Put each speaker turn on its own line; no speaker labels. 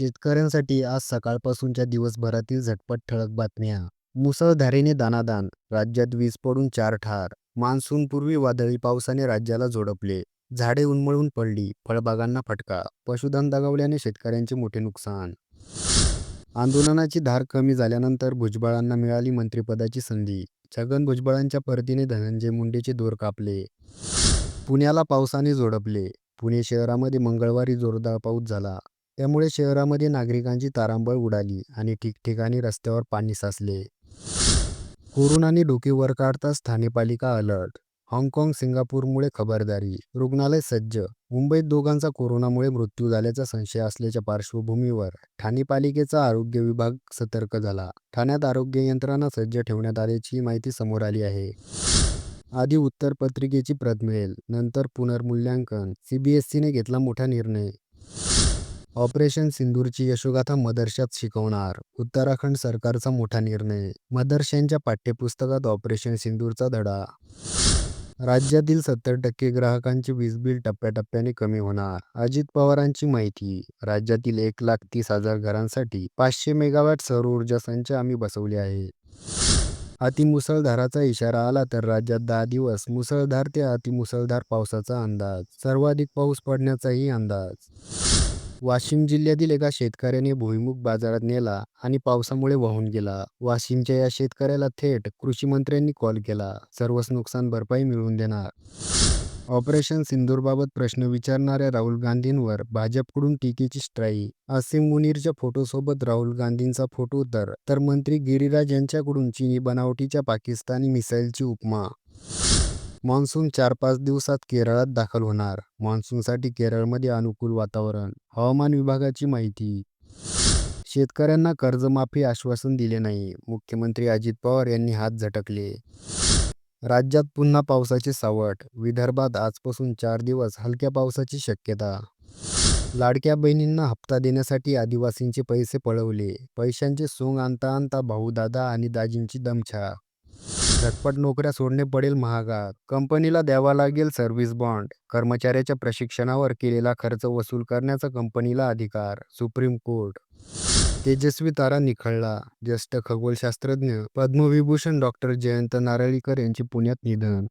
शेतकऱ्यांसाठी आज सकाळपासूनच्या दिवसभरातील झटपट ठळक बातम्या. मुसळधारेने दानादान राज्यात वीज पडून चार ठार मान्सूनपूर्वी वादळी पावसाने राज्याला झोडपले झाडे उन्मळून पडली फळबागांना फटका पशुधन दगावल्याने शेतकऱ्यांचे मोठे नुकसान. आंदोलनाची धार कमी झाल्यानंतर भुजबळांना मिळाली मंत्रिपदाची संधी छगन भुजबळांच्या परतीने धनंजय मुंडेचे दोर कापले. पुण्याला पावसाने झोडपले पुणे शहरामध्ये मंगळवारी जोरदार पाऊस झाला. त्यामुळे शहरामध्ये नागरिकांची तारांबळ उडाली आणि ठिकठिकाणी रस्त्यावर पाणी साचले. कोरोनाने डोके वर काढताच ठाणे पालिका अलर्ट. हाँगकाँग सिंगापूरमुळे खबरदारी. रुग्णालय सज्ज. मुंबईत दोघांचा कोरोनामुळे मृत्यू झाल्याचा संशय असल्याच्या पार्श्वभूमीवर ठाणे पालिकेचा आरोग्य विभाग सतर्क झाला. ठाण्यात आरोग्य यंत्रणा सज्ज ठेवण्यात आल्याची माहिती समोर आली आहे. आधी उत्तरपत्रिकेची प्रत मिळेल नंतर पुनर्मूल्यांकन. सीबीएसईने घेतला मोठा निर्णय. ऑपरेशन सिंदूरची यशोगाथा मदरशात शिकवणार. उत्तराखंड सरकारचा मोठा निर्णय. मदरशांच्या पाठ्यपुस्तकात ऑपरेशन सिंदूरचा धडा. राज्यातील सत्तर टक्के ग्राहकांचे वीज बिल टप्प्याटप्प्याने कमी होणार. अजित पवारांची माहिती. राज्यातील एक लाख तीस हजार घरांसाठी पाचशे मेगावॅट सौर ऊर्जा संच आम्ही बसवले आहे. अतिमुसळधाराचा इशारा आला तर राज्यात दहा दिवस मुसळधार ते अतिमुसळधार पावसाचा अंदाज. सर्वाधिक पाऊस पडण्याचाही अंदाज. वाशिम जिल्ह्यातील एका शेतकऱ्याने भुईमुग बाजारात नेला आणि पावसामुळे वाहून गेला. वाशिमच्या या शेतकऱ्याला थेट कृषी मंत्र्यांनी कॉल केला. सर्वच नुकसान भरपाई मिळवून देणार. ऑपरेशन सिंदूरबाबत प्रश्न विचारणाऱ्या राहुल गांधींवर भाजपकडून टीकेची स्ट्राई आसिम मुनीरच्या फोटोसोबत राहुल गांधींचा फोटो तर तर मंत्री गिरिराज यांच्याकडून चिनी बनावटीच्या पाकिस्तानी मिसाईलची उपमा. मान्सून चार पाच दिवसात केरळात दाखल होणार. मान्सूनसाठी केरळमध्ये अनुकूल वातावरण. हवामान विभागाची माहिती. शेतकऱ्यांना कर्जमाफी आश्वासन दिले नाही. मुख्यमंत्री अजित पवार यांनी हात झटकले. राज्यात पुन्हा पावसाचे सावट. विदर्भात आजपासून चार दिवस हलक्या पावसाची शक्यता. लाडक्या बहिणींना हप्ता देण्यासाठी आदिवासींचे पैसे पळवले. पैशांचे सोंग आणता आणता भाऊ दादा आणि दाजींची दमछाक झटपट नोकऱ्या सोडणे पडेल महागात. कंपनीला द्यावा लागेल सर्व्हिस बॉन्ड कर्मचाऱ्याच्या प्रशिक्षणावर केलेला खर्च वसूल करण्याचा कंपनीला अधिकार. Supreme court. तेजस्वी तारा निखळला. ज्येष्ठ खगोलशास्त्रज्ञ पद्मविभूषण डॉक्टर जयंत नारळीकर यांचे पुण्यात निधन.